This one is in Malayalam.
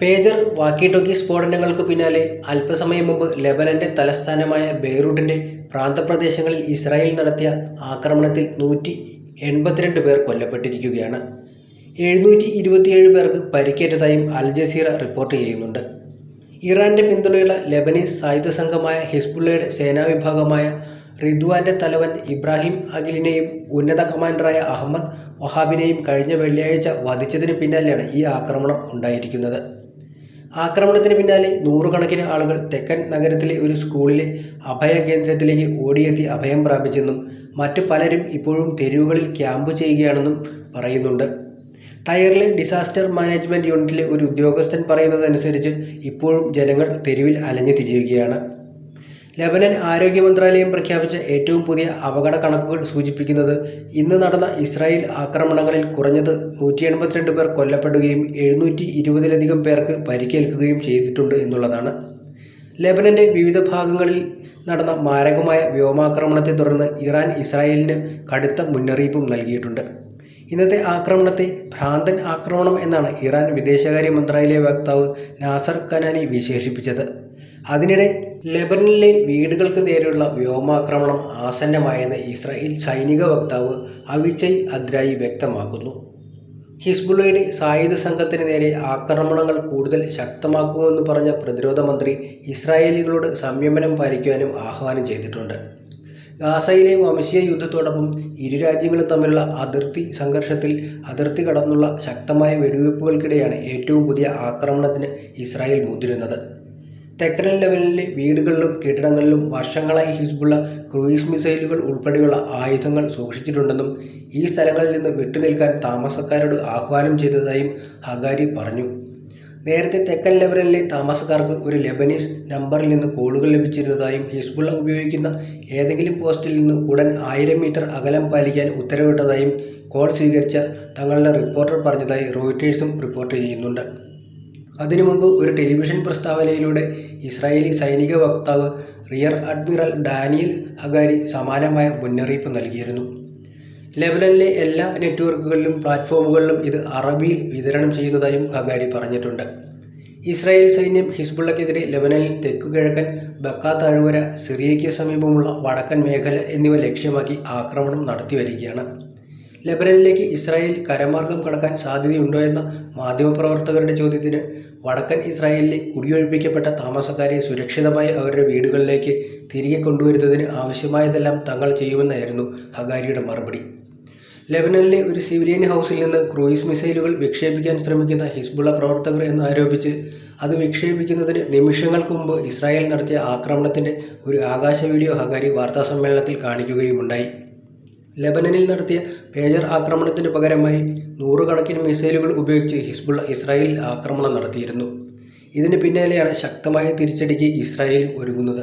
പേജർ വാക്കി ടോക്കി സ്ഫോടനങ്ങൾക്ക് പിന്നാലെ അല്പസമയം മുമ്പ് ലെബനന്റെ തലസ്ഥാനമായ ബെയ്റൂട്ടിന്റെ പ്രാന്തപ്രദേശങ്ങളിൽ ഇസ്രായേൽ നടത്തിയ ആക്രമണത്തിൽ നൂറ്റി എൺപത്തിരണ്ട് പേർ കൊല്ലപ്പെട്ടിരിക്കുകയാണ്. എഴുന്നൂറ്റി ഇരുപത്തിയേഴ് പേർക്ക് പരിക്കേറ്റതായും അൽ ജസീറ റിപ്പോർട്ട് ചെയ്യുന്നുണ്ട്. ഇറാന്റെ പിന്തുണയുള്ള ലെബനീസ് സായുധ സംഘമായ ഹിസ്ബുള്ളയുടെ സേനാവിഭാഗമായ റിദ്വാന്റെ തലവൻ ഇബ്രാഹിം അഖിലിനെയും ഉന്നത കമാൻഡറായ അഹമ്മദ് വഹാബിനെയും കഴിഞ്ഞ വെള്ളിയാഴ്ച വധിച്ചതിന് പിന്നാലെയാണ് ഈ ആക്രമണം ഉണ്ടായിരിക്കുന്നത്. ആക്രമണത്തിന് പിന്നാലെ നൂറുകണക്കിന് ആളുകൾ തെക്കൻ നഗരത്തിലെ ഒരു സ്കൂളിലെ അഭയകേന്ദ്രത്തിലേക്ക് ഓടിയെത്തി അഭയം പ്രാപിച്ചെന്നും മറ്റു പലരും ഇപ്പോഴും തെരുവുകളിൽ ക്യാമ്പ് ചെയ്യുകയാണെന്നും പറയുന്നുണ്ട്. ടയറിലെ ഡിസാസ്റ്റർ മാനേജ്മെന്റ് യൂണിറ്റിലെ ഒരു ഉദ്യോഗസ്ഥൻ പറയുന്നതനുസരിച്ച് ഇപ്പോഴും ജനങ്ങൾ തെരുവിൽ അലഞ്ഞു തിരിയുകയാണ്. ലെബനൻ ആരോഗ്യ മന്ത്രാലയം പ്രഖ്യാപിച്ച ഏറ്റവും പുതിയ അപകട കണക്കുകൾ സൂചിപ്പിക്കുന്നത് ഇന്ന് നടന്ന ഇസ്രായേൽ ആക്രമണങ്ങളിൽ കുറഞ്ഞത് നൂറ്റി എൺപത്തിരണ്ട് പേർ കൊല്ലപ്പെടുകയും എഴുന്നൂറ്റി ഇരുപതിലധികം പേർക്ക് പരിക്കേൽക്കുകയും ചെയ്തിട്ടുണ്ട് എന്നുള്ളതാണ്. ലെബനന്റെ വിവിധ ഭാഗങ്ങളിൽ നടന്ന മാരകമായ വ്യോമാക്രമണത്തെ തുടർന്ന് ഇറാൻ ഇസ്രായേലിന് കടുത്ത മുന്നറിയിപ്പും നൽകിയിട്ടുണ്ട്. ഇന്നത്തെ ആക്രമണത്തെ ഭ്രാന്തൻ ആക്രമണം എന്നാണ് ഇറാൻ വിദേശകാര്യ മന്ത്രാലയ വക്താവ് നാസർ കനാനി വിശേഷിപ്പിച്ചത്. അതിനിടെ ലെബനനിലെ വീടുകൾക്ക് നേരെയുള്ള വ്യോമാക്രമണം ആസന്നമായെന്ന് ഇസ്രായേൽ സൈനിക വക്താവ് അവിചൈ അദ്രായി വ്യക്തമാക്കുന്നു. ഹിസ്ബുള്ളയുടെ സായുധ സംഘത്തിന് നേരെ ആക്രമണങ്ങൾ കൂടുതൽ ശക്തമാക്കുമെന്ന് പറഞ്ഞ പ്രതിരോധ മന്ത്രി ഇസ്രായേലികളോട് സംയമനം പാലിക്കുവാനും ആഹ്വാനം ചെയ്തിട്ടുണ്ട്. ഗാസയിലെ വംശീയ യുദ്ധത്തോടൊപ്പം ഇരു രാജ്യങ്ങളും തമ്മിലുള്ള അതിർത്തി സംഘർഷത്തിൽ അതിർത്തി കടന്നുള്ള ശക്തമായ വെടിവയ്പ്പുകൾക്കിടെയാണ് ഏറ്റവും പുതിയ ആക്രമണത്തിന് ഇസ്രായേൽ മുതിരുന്നത്. തെക്കൻ ലെവലിലെ വീടുകളിലും കെട്ടിടങ്ങളിലും വർഷങ്ങളായി ഹിസ്ബുള്ള ക്രൂയിസ് മിസൈലുകൾ ഉൾപ്പെടെയുള്ള ആയുധങ്ങൾ സൂക്ഷിച്ചിട്ടുണ്ടെന്നും ഈ സ്ഥലങ്ങളിൽ നിന്ന് വിട്ടുനിൽക്കാൻ താമസക്കാരോട് ആഹ്വാനം ചെയ്തതായും ഹഗാരി പറഞ്ഞു. നേരത്തെ തെക്കൻ ലെബനനിലെ താമസക്കാർക്ക് ഒരു ലെബനീസ് നമ്പറിൽ നിന്ന് കോളുകൾ ലഭിച്ചിരുന്നതായും ഹിസ്ബുള്ള ഉപയോഗിക്കുന്ന ഏതെങ്കിലും പോസ്റ്റിൽ നിന്ന് ഉടൻ ആയിരം മീറ്റർ അകലം പാലിക്കാൻ ഉത്തരവിട്ടതായും കോൾ സ്വീകരിച്ച തങ്ങളുടെ റിപ്പോർട്ടർ പറഞ്ഞതായി റോയിട്ടേഴ്സും റിപ്പോർട്ട് ചെയ്യുന്നുണ്ട്. അതിനു മുമ്പ് ഒരു ടെലിവിഷൻ പ്രസ്താവനയിലൂടെ ഇസ്രായേലി സൈനിക വക്താവ് റിയർ അഡ്മിറൽ ഡാനിയൽ ഹഗാരി സമാനമായ മുന്നറിയിപ്പ് നൽകിയിരുന്നു. ലെബനനിലെ എല്ലാ നെറ്റ്വർക്കുകളിലും പ്ലാറ്റ്ഫോമുകളിലും ഇത് അറബിയിൽ വിതരണം ചെയ്യുന്നതായും ഹഗാരി പറഞ്ഞിട്ടുണ്ട്. ഇസ്രായേൽ സൈന്യം ഹിസ്ബുള്ളക്കെതിരെ ലെബനനിൽ തെക്കുകിഴക്കൻ ബക്ക താഴ്വര, സിറിയയ്ക്ക് സമീപമുള്ള വടക്കൻ മേഖല എന്നിവ ലക്ഷ്യമാക്കി ആക്രമണം നടത്തിവരികയാണ്. ലെബനനിലേക്ക് ഇസ്രായേൽ കരമാർഗം കടക്കാൻ സാധ്യതയുണ്ടോ എന്ന മാധ്യമപ്രവർത്തകരുടെ ചോദ്യത്തിന് വടക്കൻ ഇസ്രായേലിലെ കുടിയൊഴിപ്പിക്കപ്പെട്ട താമസക്കാരെ സുരക്ഷിതമായി അവരുടെ വീടുകളിലേക്ക് തിരികെ കൊണ്ടുവരുന്നതിന് ആവശ്യമായതെല്ലാം തങ്ങൾ ചെയ്യുമെന്നായിരുന്നു ഹഗാരിയുടെ മറുപടി. ലെബനനിലെ ഒരു സിവിലിയൻ ഹൗസിൽ നിന്ന് ക്രൂയിസ് മിസൈലുകൾ വിക്ഷേപിക്കാൻ ശ്രമിക്കുന്ന ഹിസ്ബുള്ള പ്രവർത്തകർ എന്നാരോപിച്ച് അത് വിക്ഷേപിക്കുന്നതിന് നിമിഷങ്ങൾക്ക് മുമ്പ് ഇസ്രായേൽ നടത്തിയ ആക്രമണത്തിന്റെ ഒരു ആകാശ വീഡിയോ ഹഗാരി വാർത്താസമ്മേളനത്തിൽ കാണിക്കുകയുമുണ്ടായി. ലെബനനിൽ നടത്തിയ പേജർ ആക്രമണത്തിന് പകരമായി നൂറുകണക്കിന് മിസൈലുകൾ ഉപയോഗിച്ച് ഹിസ്ബുൾ ഇസ്രായേലിൽ ആക്രമണം നടത്തിയിരുന്നു. ഇതിന് പിന്നാലെയാണ് ശക്തമായ തിരിച്ചടിക്ക് ഇസ്രായേൽ ഒരുങ്ങുന്നത്.